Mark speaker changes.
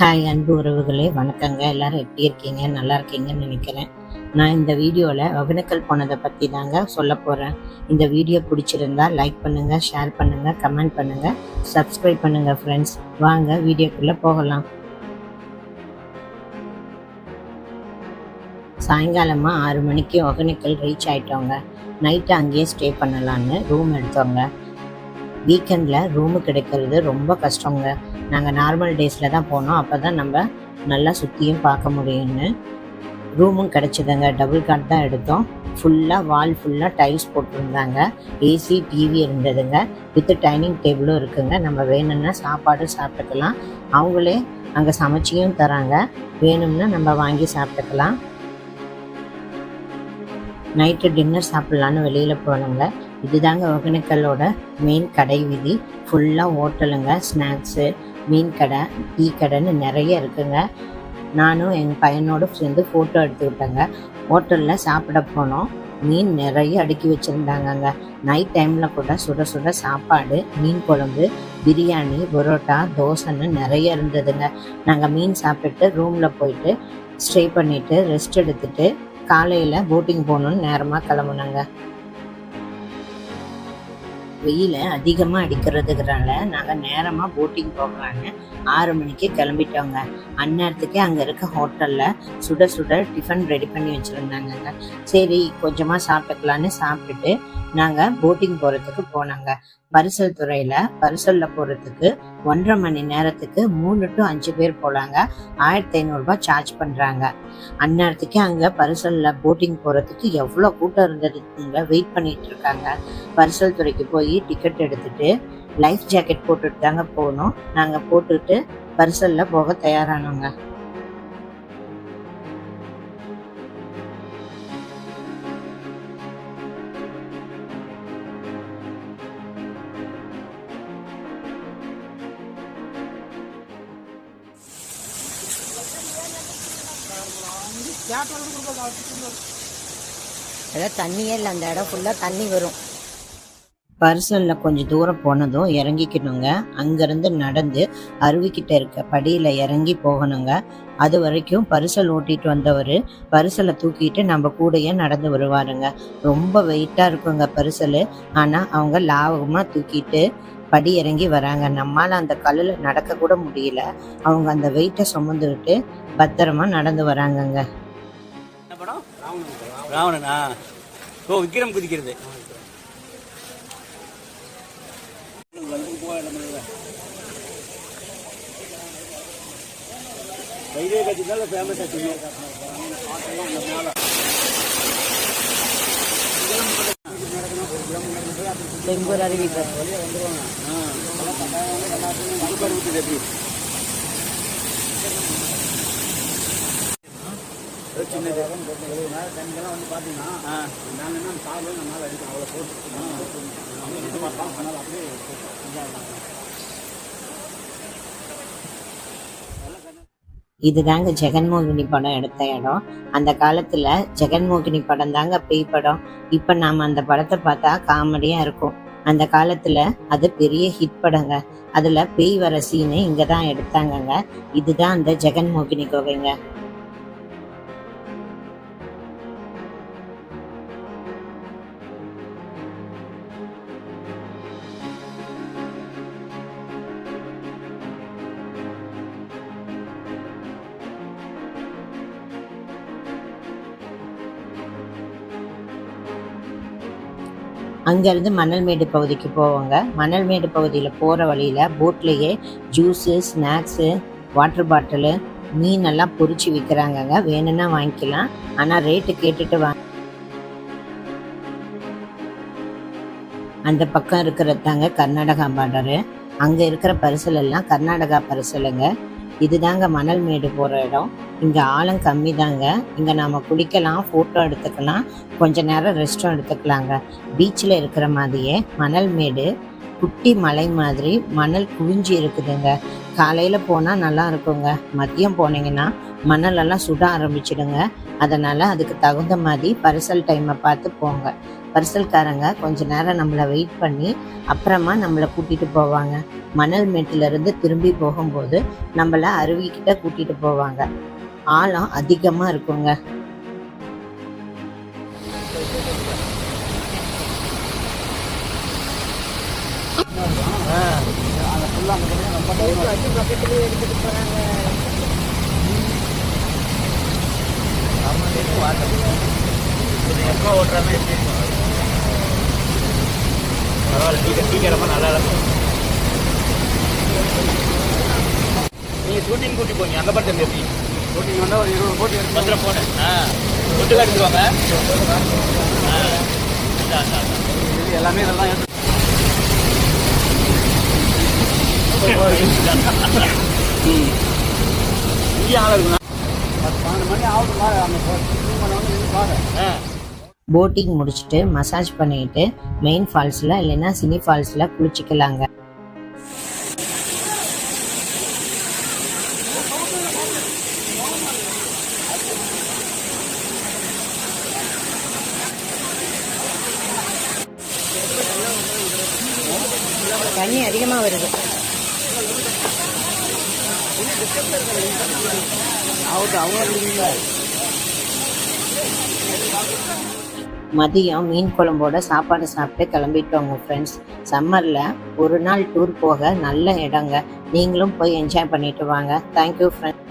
Speaker 1: Hi அன்பு உறவுகளே வணக்கங்க. எல்லாரும் எப்படி இருக்கீங்க? நல்லா இருக்கீங்கன்னு நினைக்கிறேன். நான் இந்த வீடியோவில் ஒகேனக்கல் போனதை பற்றி தாங்க சொல்ல போகிறேன் இந்த வீடியோ பிடிச்சிருந்தா லைக் பண்ணுங்கள் ஷேர் பண்ணுங்கள் கமெண்ட் பண்ணுங்கள் சப்ஸ்கிரைப் பண்ணுங்கள் ஃப்ரெண்ட்ஸ் வாங்க வீடியோக்குள்ளே போகலாம். சாயங்காலமாக ஆறு மணிக்கு ஒகேனக்கல் ரீச் ஆகிட்டோங்க நைட்டு அங்கேயே ஸ்டே பண்ணலான்னு ரூம் எடுத்தோங்க வீக்கெண்டில் ரூமு கிடைக்கிறது ரொம்ப கஷ்டங்க. நாங்கள் நார்மல் டேஸில் தான் போனோம். அப்போ தான் நம்ம நல்லா சுற்றியும் பார்க்க முடியும்னு. ரூமும் கிடச்சிதுங்க. டபுள் காட் தான் எடுத்தோம். ஃபுல்லாக வால் ஃபுல்லாக டைல்ஸ் போட்டிருந்தாங்க. ஏசி டிவி இருந்ததுங்க. வித் டைனிங் டேபிளும் இருக்குங்க. நம்ம வேணும்னா சாப்பாடு சாப்பிட்டுக்கலாம். அவங்களே அங்கே சமைச்சியும் தராங்க. வேணும்னா நம்ம வாங்கி சாப்பிட்டுக்கலாம். நைட்டு டின்னர் சாப்பிட்லான்னு வெளியில் போனோங்க இதுதாங்க ஒகேனக்கல்லோட மெயின் கடை வீதி. ஃபுல்லாக ஹோட்டலுங்க ஸ்நாக்ஸு மீன் கடை டீ கடைன்னு நிறைய இருக்குங்க. நானும் எங்கள் பையனோட சேர்ந்து ஃபோட்டோ எடுத்துக்கிட்டேங்க ஹோட்டலில் சாப்பிட போனோம். மீன் நிறைய அடுக்கி வச்சுருந்தாங்கங்க. நைட் டைமில் கூட சுட சுட சாப்பாடு மீன் குழம்பு பிரியாணி பரோட்டா தோசைன்னு நிறைய இருந்ததுங்க. நாங்கள் மீன் சாப்பிட்டுட்டு ரூமில் போயிட்டு ஸ்டே பண்ணிவிட்டு ரெஸ்ட் எடுத்துகிட்டு காலையில் போட்டிங் போகணுன்னு நேரமாக கிளம்புனாங்க. வெயில் அதிகமாக அடிக்கிறதுனால நாங்கள் நேரமாக போட்டிங் போகலான்னு ஆறு மணிக்கு கிளம்பிட்டோங்க. அந்நேரத்துக்கே அங்கே இருக்க ஹோட்டலில் சுட சுட டிஃபன் ரெடி பண்ணி வச்சுருந்தாங்கங்க. சரி கொஞ்சமாக சாப்பிட்டுக்கலான்னு சாப்பிட்டுட்டு நாங்கள் போட்டிங் போகிறதுக்கு போனாங்க. பரிசல் துறையில் பரிசலில் போகிறதுக்கு ஒன்றரை மணி நேரத்துக்கு மூணு டு அஞ்சு பேர் போகலாங்க ஆயிரத்தி ஐநூறுரூபா சார்ஜ் பண்ணுறாங்க அந்நேரத்துக்கே அங்கே பரிசலில் போட்டிங் போகிறதுக்கு எவ்வளோ கூட்டம் இருந்ததுங்க வெயிட் பண்ணிகிட்டு இருக்காங்க. பரிசல் துறைக்கு போய் டிக்கெட் எடுத்துட்டு லைஃப் ஜாக்கெட் போட்டுட்டு தாங்க போகணும். நாங்கள் போட்டுட்டு பரிசலில் போக தயாரானோங்க. அதான் தண்ணியே இல்லை அந்த இடம் ஃபுல்லாக தண்ணி வரும். பரிசலில் கொஞ்சம் தூரம் போனதும் இறங்கிக்கணுங்க. அங்கேருந்து நடந்து அருவிக்கிட்ட இருக்க படியில் இறங்கி போகணுங்க. அது வரைக்கும் பரிசல் ஓட்டிட்டு வந்தவர் பரிசலை தூக்கிட்டு நம்ம கூடயே நடந்து வருவாருங்க. ரொம்ப வெயிட்டாக இருக்குங்க பரிசல். ஆனால் அவங்க லாபகமாக தூக்கிட்டு படி இறங்கி வராங்க. நம்மால் அந்த கல்லில் நடக்க கூட முடியல. அவங்க அந்த வெயிட்டை சுமந்துக்கிட்டு பத்திரமா நடந்து வராங்கங்க.
Speaker 2: ராவணனா? ஓ விக்ரம் குதிக்கிறது. வைத்திய கட்சினால ஃபேமஸ் ஆச்சு.
Speaker 1: பெங்கூர் அருவி
Speaker 2: எப்படி சின்னது. வந்து பார்த்தீங்கன்னா என்ன அடிக்கும் அவ்வளோ போட்டு
Speaker 1: இதுதாங்க ஜெகன்மோகினி படம் எடுத்த இடம். அந்த காலத்துல ஜெகன்மோகினி படம் தாங்க பேய் படம். இப்ப நாம அந்த படத்தை பார்த்தா காமெடியா இருக்கும். அந்த காலத்துல அது பெரிய ஹிட் படங்க. அதுல பேய் வர சீனு இங்கதான் எடுத்தாங்கங்க. இதுதான் அந்த ஜெகன்மோகினி கோவைங்க அங்கேருந்து மணல்மேடு பகுதிக்கு போவாங்க. மணல்மேடு பகுதியில் போகிற வழியில் போட்லேயே ஜூஸு ஸ்நாக்ஸு வாட்டர் பாட்டிலு மீனெல்லாம் பொறிச்சு விற்கிறாங்கங்க வேணும்னா வாங்கிக்கலாம். ஆனால் ரேட்டு கேட்டுட்டு வாங்க அந்த பக்கம் இருக்கிறது தாங்க கர்நாடகா பார்டரு அங்கே இருக்கிற பரிசல் எல்லாம் கர்நாடகா பரிசலுங்க. இதுதாங்க மணல் மேடு போகிற இடம். இங்கே ஆழம் கம்மி தாங்க இங்கே நாம் குளிக்கலாம் ஃபோட்டோ எடுத்துக்கலாம். கொஞ்ச நேரம் ரெஸ்ட்டும் எடுத்துக்கலாங்க. பீச்சில் இருக்கிற மாதிரியே மணல் மேடு குட்டி மலை மாதிரி மணல் குவிஞ்சி இருக்குதுங்க. காலையில் போனால் நல்லா இருக்குங்க. மதியம் போனீங்கன்னா மணலெல்லாம் சுட ஆரம்பிச்சிடுங்க. அதனால் அதுக்கு தகுந்த மாதிரி பரிசல் டைமை பார்த்து போங்க. பரிசல்காரங்க கொஞ்ச நேரம் நம்மளை வெயிட் பண்ணி அப்புறமா நம்மளை கூட்டிகிட்டு போவாங்க. மணல் மேட்டிலிருந்து திரும்பி போகும்போது நம்மளை அருவிக்கிட்ட கூட்டிகிட்டு போவாங்க. ஆழம் அதிகமாக இருக்குங்க.
Speaker 2: அந்த ஃபுல்லாக அந்த பக்கம் ரொம்ப டைம்
Speaker 1: எடுத்துகிட்டு
Speaker 2: எப்போ ஓட்டுறாங்க எப்படி இருக்கும் பரவாயில்ல டீ டீ கடை நல்லா இருக்கும் நீங்கள் ஷூட்டிங் கூட்டி போங்க அங்கே பார்த்து எப்படி ஷூட்டிங் வந்தால் ஒரு இருபது போட்டி எடுத்து பத்திரம் போனேன் ஆ கொண்டு எடுத்துருவாங்க ஆ இது எல்லாமே இதெல்லாம் எடுத்து இங்கே இருக்குண்ணா
Speaker 1: போட்டிங் முடிச்சுட்டு மசாஜ் பண்ணிட்டு மெயின் ஃபால்ஸில் இல்லைன்னா சினி ஃபால்ஸில் குளிச்சுக்கலாங்க. தண்ணி அதிகமாக வருது.
Speaker 2: ஆகட்டும்
Speaker 1: மதியம் மீன் குழம்போட சாப்பாடு சாப்பிட்டு கிளம்பிட்டோங்க ஃப்ரெண்ட்ஸ் சம்மரில் ஒரு நாள் டூர் போக நல்ல இடங்க. நீங்களும் போய் என்ஜாய் பண்ணிட்டு வாங்க. Thank you friends